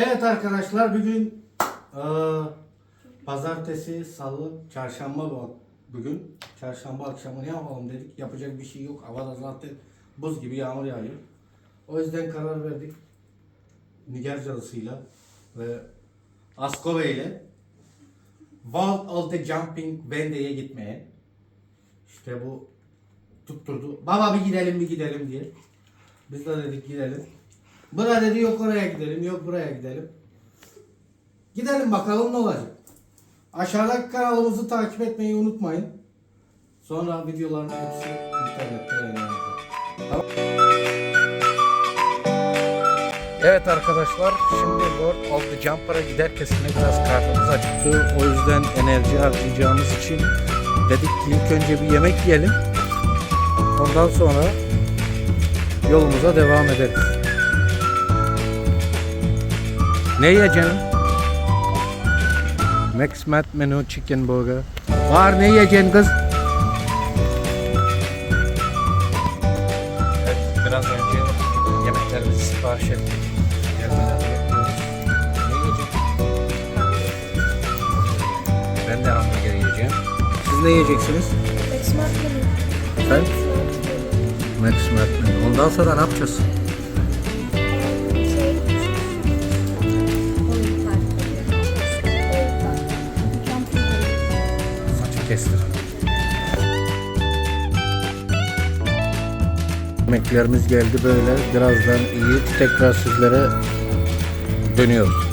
Evet arkadaşlar bugün eee, pazartesi, salı, çarşamba bu- bugün. Çarşamba akşamı ne yapalım dedik. Yapacak bir şey yok. Havada zaten buz gibi yağmur yağıyor. O yüzden karar verdik. Niger cadısıyla ve Askove ile Vault of the Jumping Vende'ye gitmeye. İşte bu tutturdu. Baba bir gidelim bir gidelim diye. Biz de dedik gidelim. Bu da dedi yok oraya gidelim, yok buraya gidelim. Gidelim bakalım ne olacak. Aşağıdaki kanalımızı takip etmeyi unutmayın. Sonra videoların hepsi internette yayınlanacak. Evet arkadaşlar şimdi World of the Jumper'a giderkesine biraz karnımız acıktı. O yüzden enerji harcayacağımız için dedik ki ilk önce bir yemek yiyelim. Ondan sonra yolumuza devam ederiz. Ne yiyeceksin? Max Mat Menü Chicken Burger. Var ne yiyeceksin kız? Evet, biraz önce yemeklerimizi sipariş ettik. Ben de hamburger yiyeceğim. Siz ne yiyeceksiniz? Max Martin'in. Ben? Max Mat Menü. Ondan sonra ne yapacağız? Kestir. Yemeklerimiz geldi böyle. Birazdan iyi. Tekrar sizlere dönüyoruz.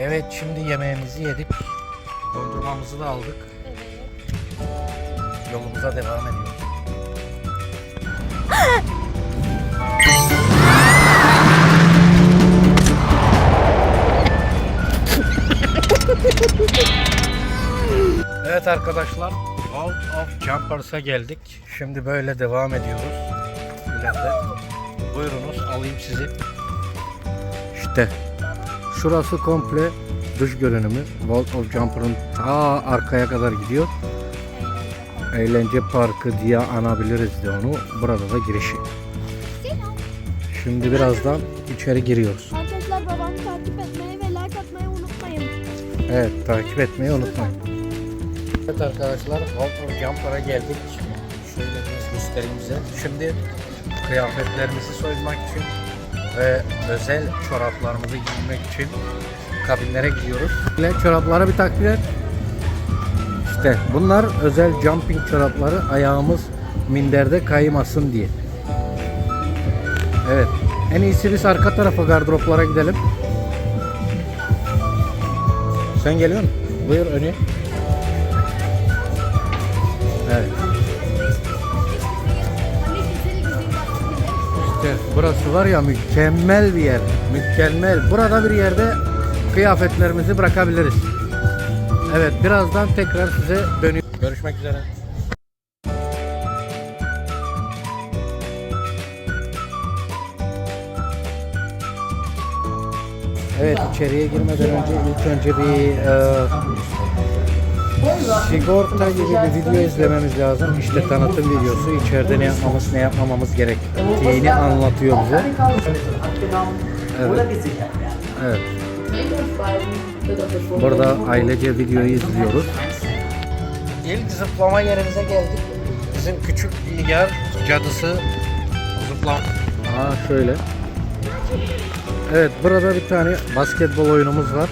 Evet şimdi yemeğimizi yedik. Dondurmamızı da aldık. Yolumuza devam ediyoruz. Arkadaşlar, World of Jumpers'a geldik. Şimdi böyle devam ediyoruz. İleride. Buyurunuz, alayım sizi. İşte, şurası komple dış görünümü. World of Jumper'ın ta arkaya kadar gidiyor. Eğlence parkı diye anabiliriz de onu. Burada da girişi. Şimdi birazdan içeri giriyoruz. Arkadaşlar babamı takip etmeyi ve like atmayı unutmayın. Evet takip etmeyi unutmayın. Evet arkadaşlar of Jumper'a geldik. Şöyle biraz göstereyim size. Şimdi kıyafetlerimizi soyunmak için ve özel çoraplarımızı giymek için kabinlere gidiyoruz. Böyle çoraplara bir takdir et. İşte bunlar özel jumping çorapları ayağımız minderde kaymasın diye. Evet. En iyisi biz arka tarafa gardıroplara gidelim. Sen geliyor musun? Buyur öne. İşte burası var ya mükemmel bir yer. Mükemmel. Burada bir yerde kıyafetlerimizi bırakabiliriz. Evet birazdan tekrar size dönüyorum. Görüşmek üzere. Evet içeriye girmeden önce ilk önce bir e, sigorta gibi bir video izlememiz lazım. İşte tanıtım videosu. İçeride ne yapmamız ne yapmamamız gerektiğini anlatıyor bize. Evet. Evet. Burada ailece videoyu izliyoruz. İlk zıplama yerimize geldik. Bizim küçük yer cadısı zıplama. Aa şöyle. Evet burada bir tane basketbol oyunumuz var.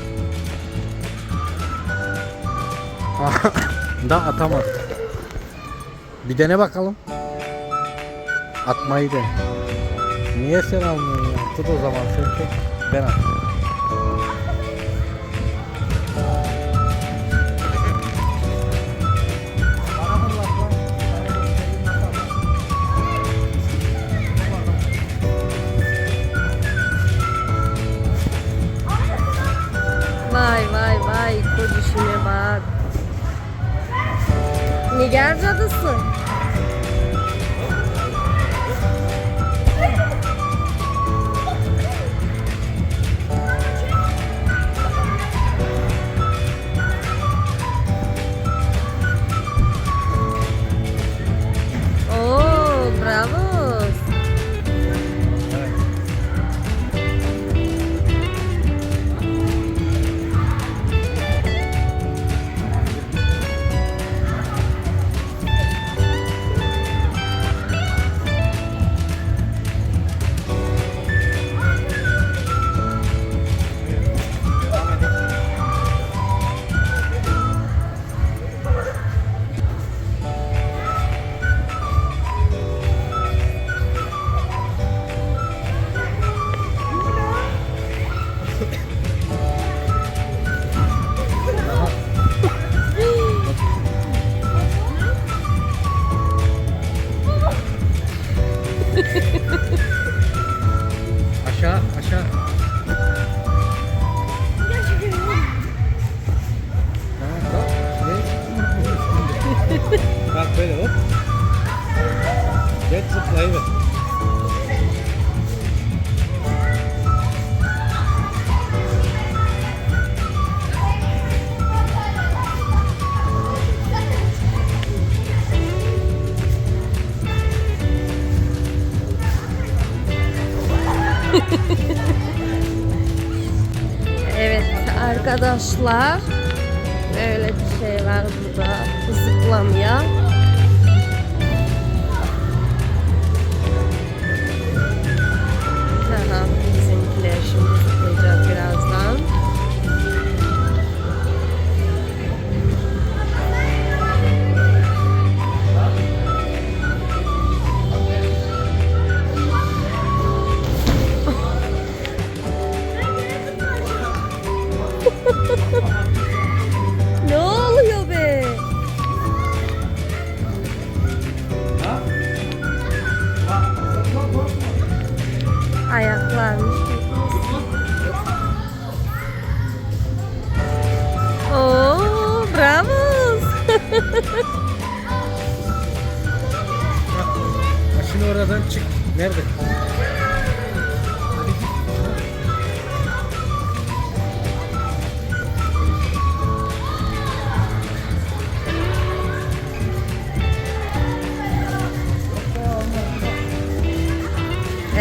Da atamadı. Bir dene bakalım. Atmayı de. Niye sen almıyorsun ya? Tut o zaman sen çek. Ben at. Vay vay vay kocuşuna bak. Niger cadısı. Evet arkadaşlar. Böyle bir şey var burada. Zıplamaya.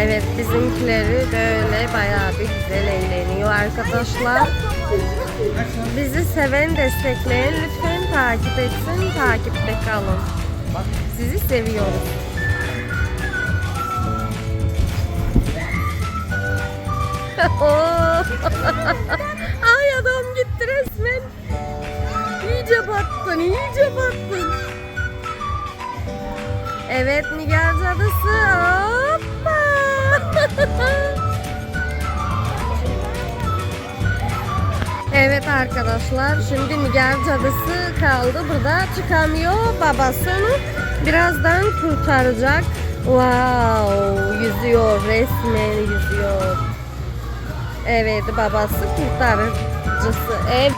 Evet bizimkileri böyle bayağı bir güzel eğleniyor arkadaşlar. Bizi seven destekleyen lütfen takip etsin, takipte kalın. Sizi seviyoruz. Ay adam gitti resmen. İyice battın, iyice battın. Evet Nigar Cadısı. Hoppa. evet arkadaşlar şimdi Nigar Cadısı kaldı burada çıkamıyor. Babası onu birazdan kurtaracak. Wow yüzüyor resmen yüzüyor. Evet babası kurtarıcısı. Evet.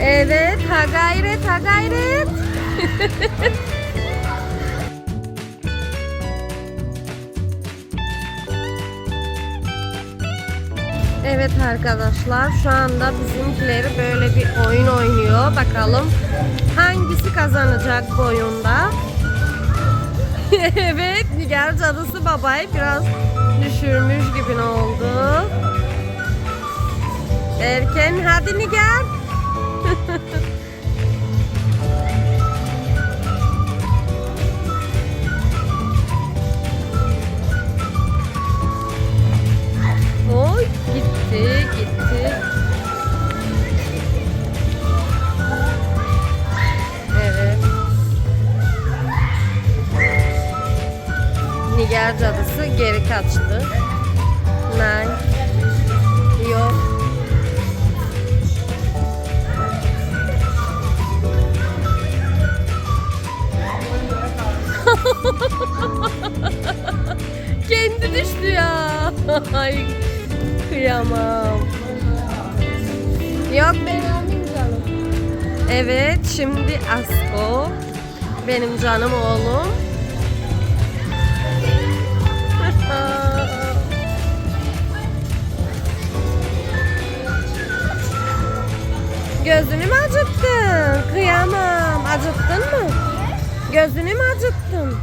Evet, ha gayret, ha gayret. evet arkadaşlar, şu anda bizimkileri böyle bir oyun oynuyor. Bakalım hangisi kazanacak bu oyunda? evet, Nigar cadısı babayı biraz düşürmüş gibi oldu. Hadi Nigar. Ay kıyamam. Yok ben alayım canım. Evet şimdi Asko. Benim canım oğlum. Gözünü mü acıttın? Kıyamam. Acıttın mı? Gözünü mü acıttın?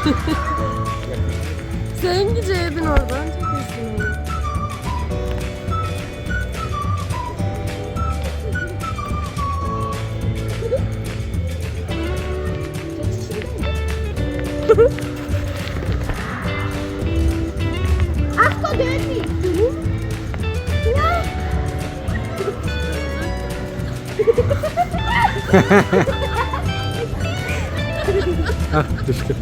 Sen cebin oradan çekiyorsun onu. Asko dönmüyor. Ya. Düştü.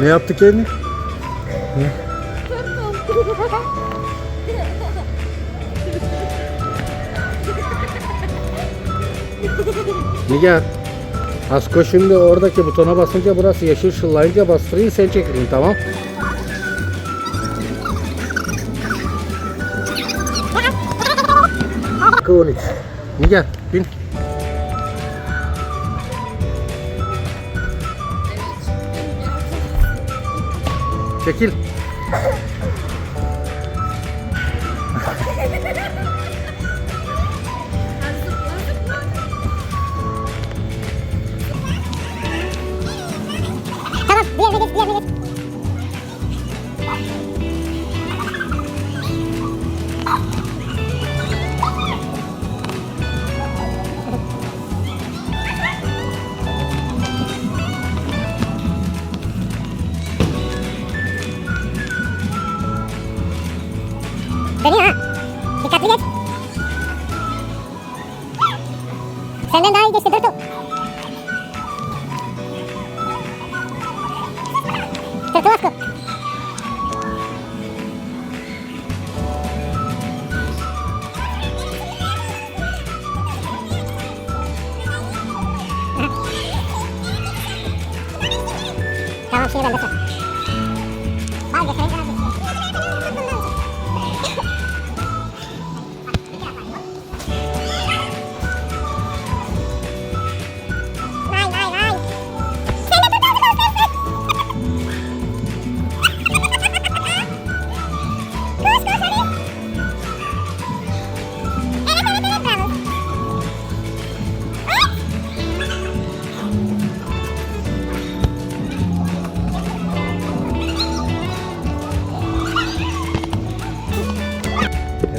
Ne yaptı kendi? Nigar. Asko şimdi oradaki butona basınca burası yeşil ışıllayınca bastırayım sen çekilin tamam. Dakika 13. Nigar bin. Çekil. và.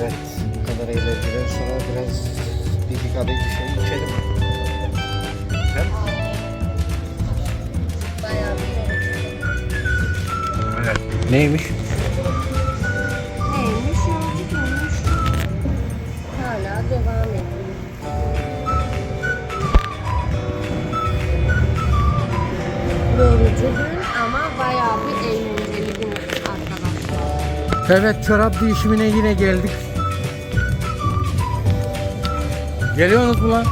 Evet, bu kadar eğlenceden sonra biraz bir iki kadeh bir şey içelim. Hem Bayağı bir Evet. Neymiş? Neymiş yolculuk olmuş. Hala devam ediyor. Yorucu gün ama bayağı bir eğlenceli gün arkadaşlar. Evet, çorap değişimine yine geldik. Geliyorsunuz mu lan?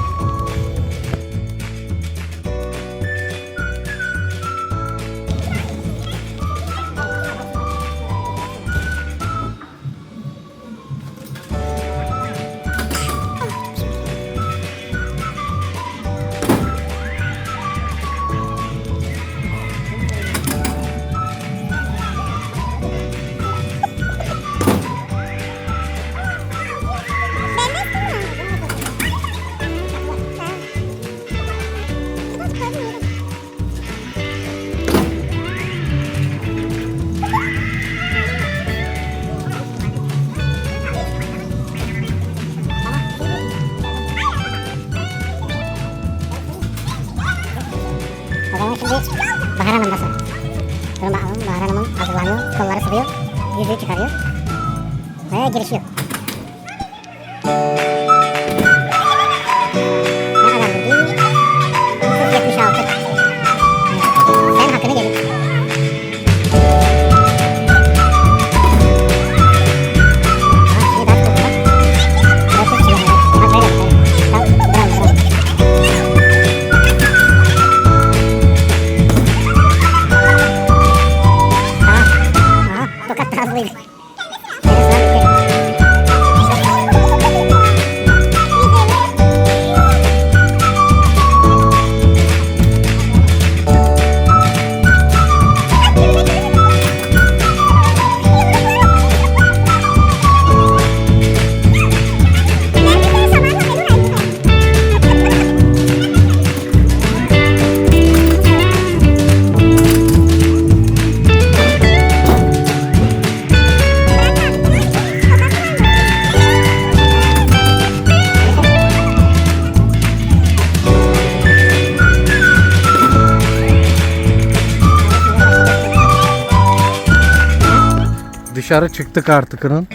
Dışarı çıktık artıkının.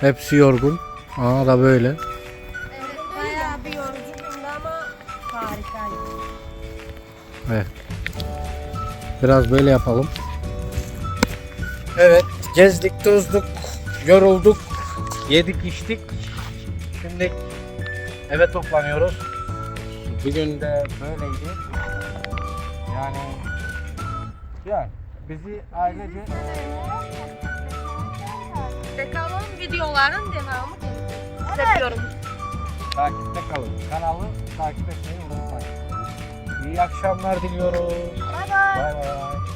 Hepsi yorgun. Aa da böyle. Evet bayağı bir yorucu ama harikaydı. Evet. Biraz böyle yapalım. Evet, gezdik, tozduk, yorulduk, yedik, içtik. Şimdi eve toplanıyoruz. Bugün de böyleydi. Yani yani bizi ailece Bakalım videoların devamı gelecek. Seviyorum. takipte kalın. Kanalı takip etmeyi unutmayın. İyi akşamlar diliyoruz. Bay bay. Bay bay.